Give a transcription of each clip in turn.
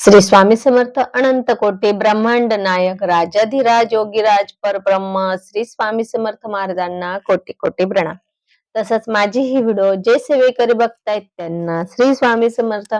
श्री स्वामी समर्थ अनंत कोटी ब्रह्मांड नायक राजाधिराज योगीराज परब्रह्म श्री स्वामी समर्थ महाराजांना कोटी कोटी प्रणाम. तसंच माझी ही व्हिडिओ जे सेवेकरी बघतायत त्यांना श्री स्वामी समर्थ.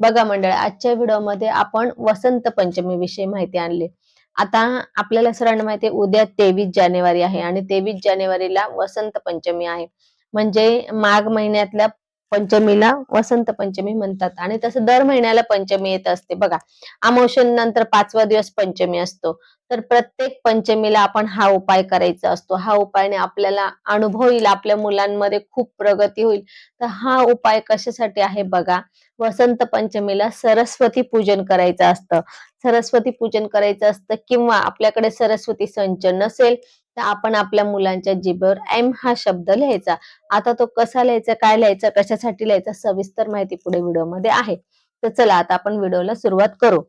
बघा मंडळ आजच्या व्हिडिओमध्ये आपण वसंत पंचमी विषयी माहिती आणली. आता आपल्याला सरांना माहिती उद्या तेवीस जानेवारी आहे आणि तेवीस जानेवारीला वसंत पंचमी आहे. म्हणजे माघ महिन्यातल्या पंचमीला वसंत पंचमी म्हणतात. आणि तसं दर महिन्याला पंचमी येत असते. बघा अमावस्येनंतर पाचवा दिवस पंचमी असतो. तर प्रत्येक पंचमीला आपण हा उपाय करायचा असतो. हा उपायने आपल्याला अनुभव येईल आपल्या मुलांमध्ये खूप प्रगती होईल. तर हा उपाय कशासाठी आहे बघा वसंत पंचमीला सरस्वती पूजन करायचं असतं. सरस्वती पूजन करायचं असतं किंवा आपल्याकडे सरस्वती संच नसेल तर आपण आपल्या मुलांच्या जिभेवर एम हा शब्द लिहायचा. आता तो कसा लिहायचा काय लिहायचा कशासाठी लिहायचा सविस्तर माहिती पुढे व्हिडिओमध्ये आहे. तर चला आता आपण व्हिडिओला सुरुवात करू.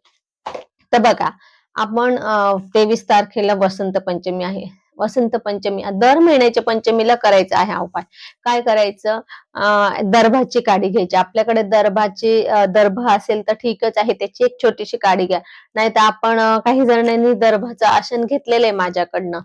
तर बघा आपण तेवीस तारखेला वसंत पंचमी आहे. वसंत पंचमी दर महिन्याच्या पंचमीला करायचा आहे हा उपाय. काय करायचं? दर्भाची काडी घ्यायची. आपल्याकडे दर्भाची दर्भ असेल तर ठीकच आहे. त्याची एक छोटीशी काडी घ्या. नाही तर आपण काही जणांनी दर्भाचं आसन घेतलेलं आहे माझ्याकडनं.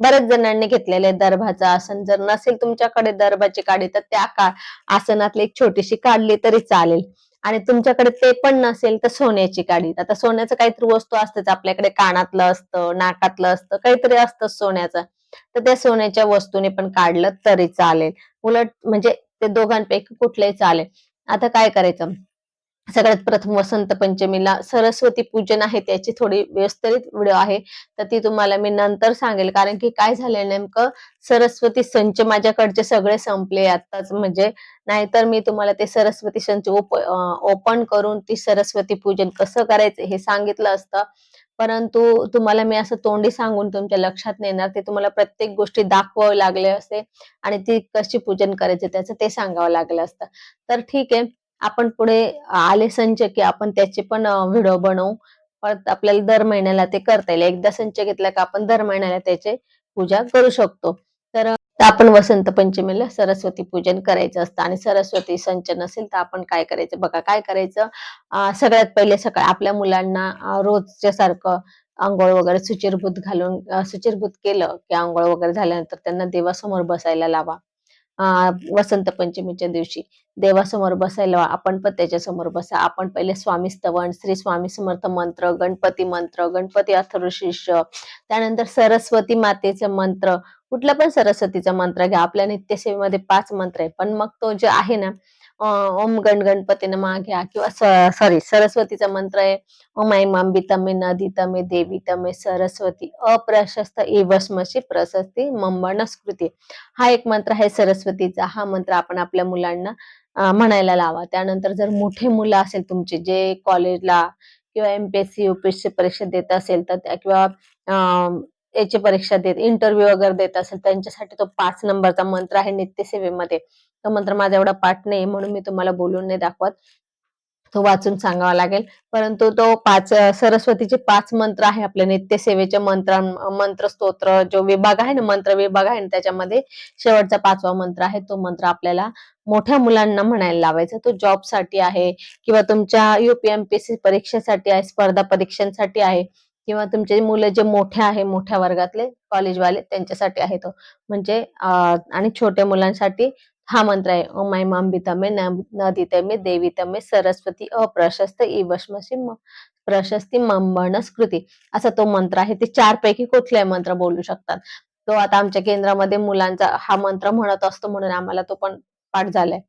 बऱ्याच जणांनी घेतलेले दर्भाचं आसन. जर नसेल तुमच्याकडे दर्भाची काडी तर त्या का आसनातली एक छोटीशी काढली तरी चालेल. आणि तुमच्याकडे ते पण नसेल तर सोन्याची काडी. आता सोन्याचं काहीतरी वस्तू असतेच. आपल्याकडे कानातलं असतं नाकातलं असतं काहीतरी असतं सोन्याचं. तर त्या सोन्याच्या वस्तूने पण काढलं तरी चालेल. उलट म्हणजे ते दोघांपैकी कुठलंही चालेल. आता काय करायचं? सगळ्यात प्रथम वसंत पंचमीला सरस्वती पूजन आहे त्याची थोडी व्यवस्थित व्हिडिओ आहे. तर ती तुम्हाला मी नंतर सांगेल कारण की काय झालंय नेमकं सरस्वती संच माझ्याकडचे सगळे संपले आताच म्हणजे नाहीतर मी तुम्हाला ते सरस्वती संच ओपन करून ती सरस्वती पूजन कसं करायचं हे सांगितलं असतं. परंतु तुम्हाला मी असं तोंडी सांगून तुमच्या लक्षात नेणार ते तुम्हाला प्रत्येक गोष्टी दाखवावं लागले असते आणि ती कशी पूजन करायचं त्याचं ते सांगावं लागलं असतं. तर ठीक आहे. आपण पुढे आले संच की आपण त्याचे पण व्हिडिओ बनवू. परत आपल्याला दर महिन्याला ते करता येईल. एकदा संच घेतला का आपण दर महिन्याला त्याचे पूजा करू शकतो. तर आपण वसंत पंचमीला सरस्वती पूजन करायचं असतं आणि सरस्वती संच नसेल तर आपण काय करायचं? बघा काय करायचं? सगळ्यात पहिले सकाळ आपल्या मुलांना रोजच्या सारखं आंघोळ वगैरे सुचिरभूत घालून सुचिरभूत केलं की आंघोळ वगैरे झाल्यानंतर त्यांना देवासमोर बसायला लावा. वसंत पंचमीच्या दिवशी. देवासमोर बसायला आपण पण त्याच्यासमोर बसा. आपण पहिले स्वामी स्तवन श्री स्वामी समर्थ मंत्र गणपती मंत्र गणपती अथर्वशीर्ष त्यानंतर सरस्वती मातेचं मंत्र. कुठला पण सरस्वतीचा मंत्र घ्या. आपल्या नित्यसेवेमध्ये पाच मंत्र आहे पण मग तो जे आहे ना ओम गण गणपती नमा घ्या किंवा सॉरी सरस्वतीचा मंत्र आहे. ओम ऐ मांबी तमे नदी तमे देवी तमे सरस्वती अप्रशस्त इवस्मशी प्रशस्ती मंबनस्कृती हा एक मंत्र आहे सरस्वतीचा. हा मंत्र आपण आपल्या मुलांना म्हणायला लावा. त्यानंतर जर मोठे मुलं असेल तुमचे जे कॉलेजला किंवा एमपीएससी युपीएससी परीक्षा देत असेल तर त्या किंवा याची परीक्षा देत इंटरव्ह्यू वगैरे देत असेल त्यांच्यासाठी तो पाच नंबरचा मंत्र आहे नित्यसेवेमध्ये. तो मंत्र माझा एवढा पाठ नाही म्हणून मी तुम्हाला बोलून नाही दाखवत. तो वाचून सांगावा लागेल. परंतु तो पाच सरस्वतीचे पाच मंत्र आहे आपल्या नित्यसेवेचे मंत्र मंत्र स्तोत्र जो विभाग आहे ना मंत्र विभाग आहे ना त्याच्यामध्ये शेवटचा पाचवा मंत्र आहे. तो मंत्र आपल्याला मोठ्या मुलांना म्हणायला लावायचा. तो जॉबसाठी आहे किंवा तुमच्या युपीएमपीसी परीक्षेसाठी आहे स्पर्धा परीक्षांसाठी आहे किंवा तुमचे मुलं जे मोठे आहे मोठ्या वर्गातले कॉलेजवाले त्यांच्यासाठी आहे तो. म्हणजे आणि छोट्या मुलांसाठी हा मंत्र आहे ओम ऐ मांबितमे नदितमे देवीतमे सरस्वती अप्रशस्त इवश्मशी प्रशस्ती मंबणस्कृती असा तो मंत्र आहे ते चार पैकी कुठलाही मंत्र बोलू शकतात. तो आता आमच्या केंद्रामध्ये मुलांचा हा मंत्र म्हणत असतो म्हणून आम्हाला तो पण पाठ झालाय.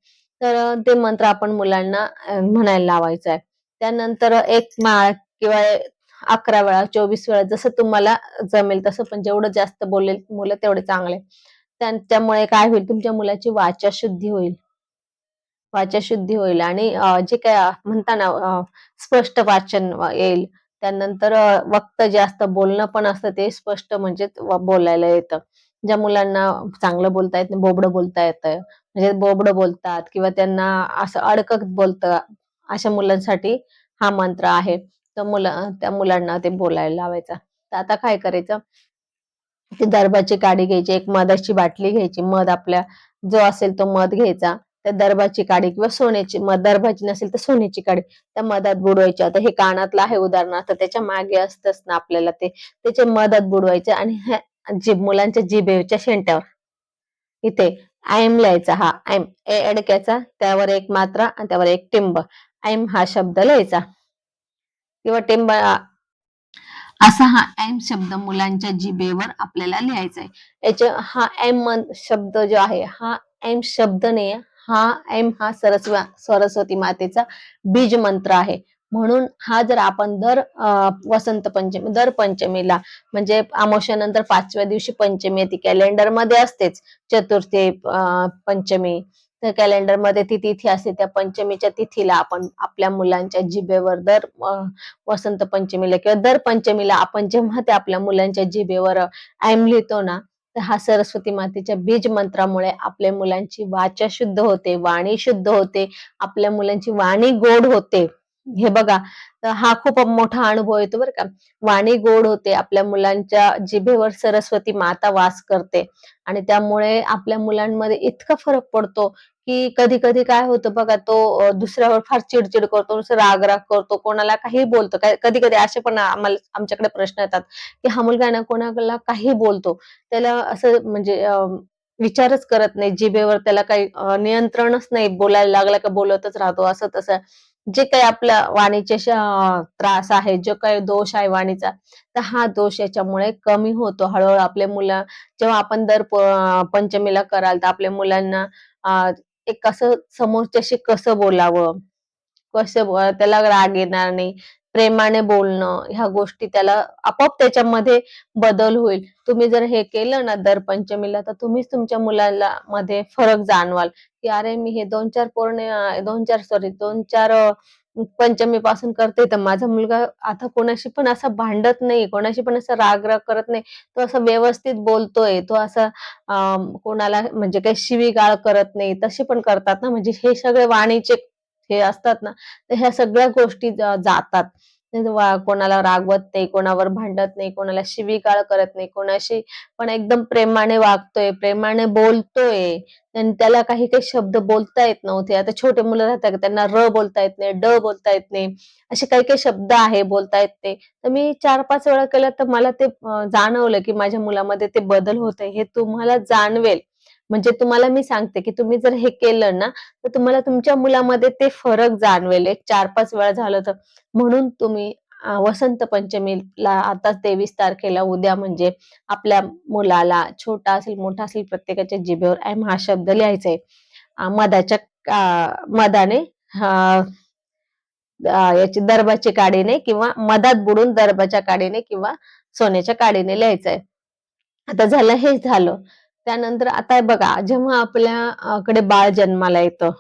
तर ते मंत्र आपण मुलांना म्हणायला लावायचं आहे. त्यानंतर एक माळ किंवा अकरा वेळा चोवीस वेळा जसं तुम्हाला जमेल तसं पण जेवढं जास्त बोलेल मुलं तेवढे चांगले. त्यामुळे काय होईल? तुमच्या मुलाची वाचा शुद्धी होईल. वाचा शुद्धी होईल आणि जे काय म्हणताना स्पष्ट वाचन येईल. त्यानंतर वक्त जे असतं बोलणं पण असतं ते स्पष्ट म्हणजे बोलायला येतं. ज्या मुलांना चांगलं बोलता येत बोबडं बोलता येतं. म्हणजे बोबडं बोलतात किंवा त्यांना असं अडकत बोलतं अशा मुलांसाठी हा मंत्र आहे. तर मुलं त्या मुलांना ते बोलायला लावायचा. तर आता काय करायचं? ती दरबाची काडी घ्यायची एक मधाची बाटली घ्यायची मध आपल्या जो असेल तो मध घ्यायचा त्या दर्भाची काडी किंवा सोन्याची मध दर्भाची नसेल तर सोन्याची काडी त्या मधात बुडवायची. आता हे कानातलं आहे उदाहरणार्थ त्याच्यामागे असतच ना आपल्याला ते. त्याच्या मधात बुडवायचे आणि जीभ मुलांच्या जिभेच्या शेंट्यावर इथे आयम लिहायचा हा आयम ए अडक्याचा त्यावर एक मात्रा आणि त्यावर एक टिंब. आयम हा शब्द लिहायचा. किंवा टिंब असा हा एम शब्द मुलांच्या जिबेवर आपल्याला लिहायचा आहे. याच्या हा एम शब्द जो आहे हा एम शब्द हा एम हा सरस्व सरस्वती मातेचा बीज मंत्र आहे. म्हणून हा जर आपण दर वसंत पंचमी दर पंचमीला म्हणजे अमावश्यानंतर पाचव्या दिवशी पंचमी ती कॅलेंडरमध्ये असतेच. चतुर्थी पंचमी तर कॅलेंडरमध्ये ती तिथी असते. त्या पंचमीच्या तिथीला आपण आपल्या मुलांच्या जिभेवर दर वसंत पंचमीला किंवा दर पंचमीला आपण जेव्हा ते आपल्या मुलांच्या जिभेवर ऐम लिहितो ना तर हा सरस्वती मातेच्या बीज मंत्रामुळे आपल्या मुलांची वाचा शुद्ध होते वाणी शुद्ध होते आपल्या मुलांची वाणी गोड होते. हे बघा हा खूप मोठा अनुभव येतो बरं का. वाणी गोड होते आपल्या मुलांच्या जिभेवर सरस्वती माता वास करते आणि त्यामुळे आपल्या मुलांमध्ये इतका फरक पडतो की कधी कधी काय होतं बघा तो दुसऱ्यावर फार चिडचिड करतो राग राग करतो कोणाला काही बोलतो. कधी कधी असे पण आम्हाला आमच्याकडे प्रश्न येतात की हा मुलगा ना कोणाला काही बोलतो. त्याला असं म्हणजे विचारच करत नाही जिभेवर त्याला काही नियंत्रणच नाही बोलायला लागला का बोलतच राहतो असं तसं जे काही आपल्या वाणीचे त्रास आहे जो काही दोष आहे वाणीचा तर हा दोष याच्यामुळे कमी होतो. हळूहळू आपल्या मुलं जेव्हा आपण दर पंचमीला कराल तर आपल्या मुलांना एक कसं समोरच्याशी कसं बोलावं? कसं त्याला राग येणार नाही. प्रेमाने बोलणं ह्या गोष्टी त्याला आपोआप त्याच्यामध्ये बदल होईल. तुम्ही जर हे केलं ना दर पंचमीला तर तुम्हीच तुमच्या मुलाला मध्ये फरक जाणवाल. की अरे मी हे दोन चार पौर्णे दोन चार सॉरी दोन चार पंचमी पासून करते तर माझा मुलगा आता कोणाशी पण असा भांडत नाही कोणाशी पण असं राग राग करत नाही. तो असं व्यवस्थित बोलतोय तो असं कोणाला म्हणजे काही शिवीगाळ करत नाही तसे पण करतात ना. म्हणजे हे सगळे वाणीचे हे असतात ना तर ह्या सगळ्या गोष्टी जातात. कोणाला रागवत नाही कोणावर भांडत नाही कोणाला शिवीगाळ करत नाही कोणाशी पण एकदम प्रेमाने वागतोय प्रेमाने बोलतोय. त्याला काही काही शब्द बोलता येत नव्हते. आता छोटे मुलं राहतात त्यांना र बोलता येत नाही ड बोलता येत नाही. असे काही काही शब्द आहे बोलता येत नाही. तर मी चार पाच वेळा केलं तर मला ते जाणवलं की माझ्या मुलामध्ये ते बदल होत आहे हे तुम्हाला जाणवेल. म्हणजे तुम्हाला मी सांगते की तुम्ही जर हे केलं ना तर तुम्हाला तुमच्या मुलामध्ये ते फरक जाणवेल. एक चार पाच वेळा झालं तर. म्हणून तुम्ही वसंत पंचमीला आता तेवीस तारखेला उद्या म्हणजे आपल्या मुलाला छोटा असेल मोठा असेल प्रत्येकाच्या जिभेवर एम हा शब्द लिहायचा आहे मधाच्या अं, मधाने अं, याची दर्भाची काडीने किंवा मधात बुडून दर्भाच्या काडीने किंवा सोन्याच्या काडीने लिहायचं आहे आता झालं हे झालं. त्यानंतर आता बघा जेव्हा आपल्याकडे बाळ जन्माला येतं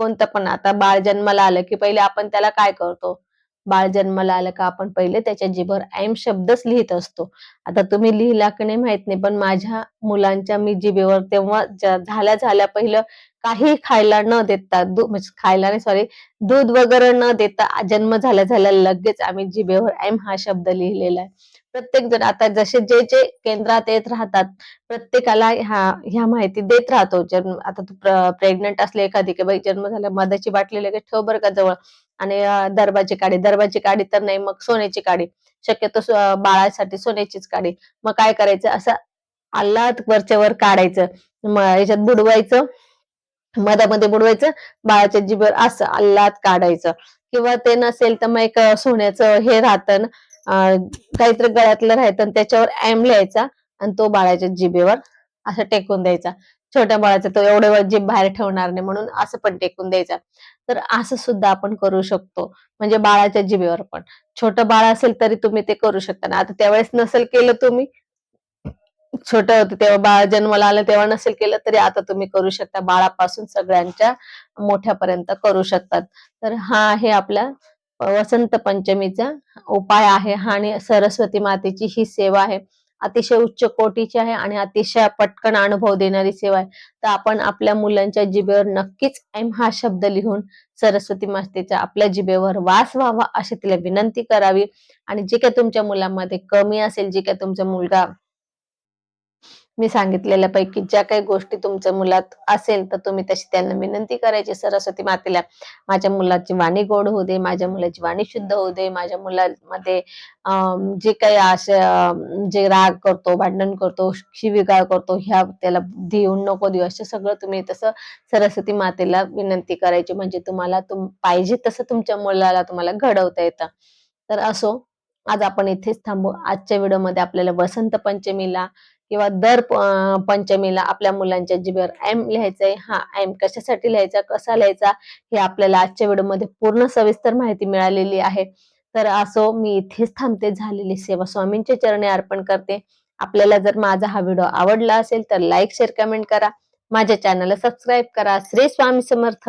कोणतं पण आता बाळ जन्माला आलं की पहिले आपण त्याला काय करतो? बाळ जन्माला आलं का आपण पहिले त्याच्या जीभर ऐम शब्दच लिहित असतो. आता तुम्ही लिहिला की नाही माहीत नाही पण माझ्या मुलांच्या मी जिभेवर तेव्हा झाल्या झाल्या पहिलं काही खायला न देता दूध म्हणजे खायला नाही सॉरी दूध वगैरे न देता जन्म झाल्या झाल्या लगेच आम्ही जिभेवर ऐम हा शब्द लिहिलेला आहे. प्रत्येक जण आता जसे जे जे केंद्रात येत राहतात प्रत्येकाला ह्या ह्या माहिती देत राहतो. जन्म आता तू प्रेग्नंट असले एखादी की बाई जन्म झाला मधाची बाटली लगेच ठेव बरं का जवळ. आणि दरबाची काडी दरबाची काडी तर नाही मग सोन्याची काडी शक्यतो बाळासाठी सोन्याचीच काडी मग काय करायचं? असं आल्हाद वरच्या वर काढायचं. मग याच्यात बुडवायचं. मधामध्ये बुडवायचं. बाळाच्या जिभेवर असं आल्हाद काढायचं. किंवा ते नसेल तर मग एक सोन्याचं हे राहतं ना, काहीतरी गळ्यातलं राहायचं आणि त्याच्यावर एम लिहायचा आणि तो बाळाच्या जिभेवर असं टेकून द्यायचा. छोट्या बाळाचा तो एवढे वेळ जीभ बाहेर ठेवणार नाही म्हणून असं पण टेकून द्यायचा. तर असं सुद्धा आपण करू शकतो. म्हणजे बाळाच्या जिभेवर पण. छोटं बाळ असेल तरी तुम्ही ते करू शकता. ना आता त्यावेळेस नसेल केलं तुम्ही छोटं होतं तेव्हा बाळ जन्माला आलं तेव्हा नसेल केलं तरी आता तुम्ही करू शकता. बाळापासून सगळ्यांच्या मोठ्यापर्यंत करू शकतात. तर हा आहे आपला वसंत पंचमीचा उपाय आहे आणि सरस्वती मातेची ही सेवा आहे. अतिशय उच्च कोटीची आहे आणि अतिशय पटकन अनुभव देणारी सेवा आहे. तर आपण आपल्या मुलांच्या जिभेवर नक्कीच एम हा शब्द लिहून सरस्वती मातेचा आपल्या जिभेवर वास व्हावा अशी तिला विनंती करावी. आणि जे काही तुमच्या मुलांमध्ये कमी असेल जे काही तुमचा मुलगा मी सांगितलेल्यापैकी ज्या काही गोष्टी तुमच्या मुलात असेल तर तुम्ही तशी त्यांना विनंती करायची. सरस्वती मातेला माझ्या मुलाची वाणी गोड होऊ दे माझ्या मुलाची वाणी शुद्ध होऊ दे माझ्या मुलामध्ये अं, जे काही असे जे राग करतो भांडण करतो शिवीगाळ करतो ह्या त्याला देऊन नको देऊ असं सगळं तुम्ही तसं सरस्वती मातेला विनंती करायची. म्हणजे तुम्हाला तुम पाहिजे तसं तुमच्या मुलाला तुम्हाला घडवता येतं. तर असो आज आपण इथेच थांबू. आजच्या व्हिडिओमध्ये आपल्याला वसंत पंचमीला किंवा दर पंचमीला आपल्या मुलांच्या जिभेवर एम लिहायचंय. हा एम कशासाठी लिहायचा? कसा लिहायचा? हे आपल्याला आजच्या व्हिडिओमध्ये पूर्ण सविस्तर माहिती मिळालेली आहे. तर असो मी इथेच थांबते. झालेली सेवा स्वामींच्या चरणी अर्पण करते. आपल्याला जर माझा हा व्हिडिओ आवडला असेल तर लाईक शेअर कमेंट करा. माझ्या चॅनलला सबस्क्राईब करा. श्री स्वामी समर्थ.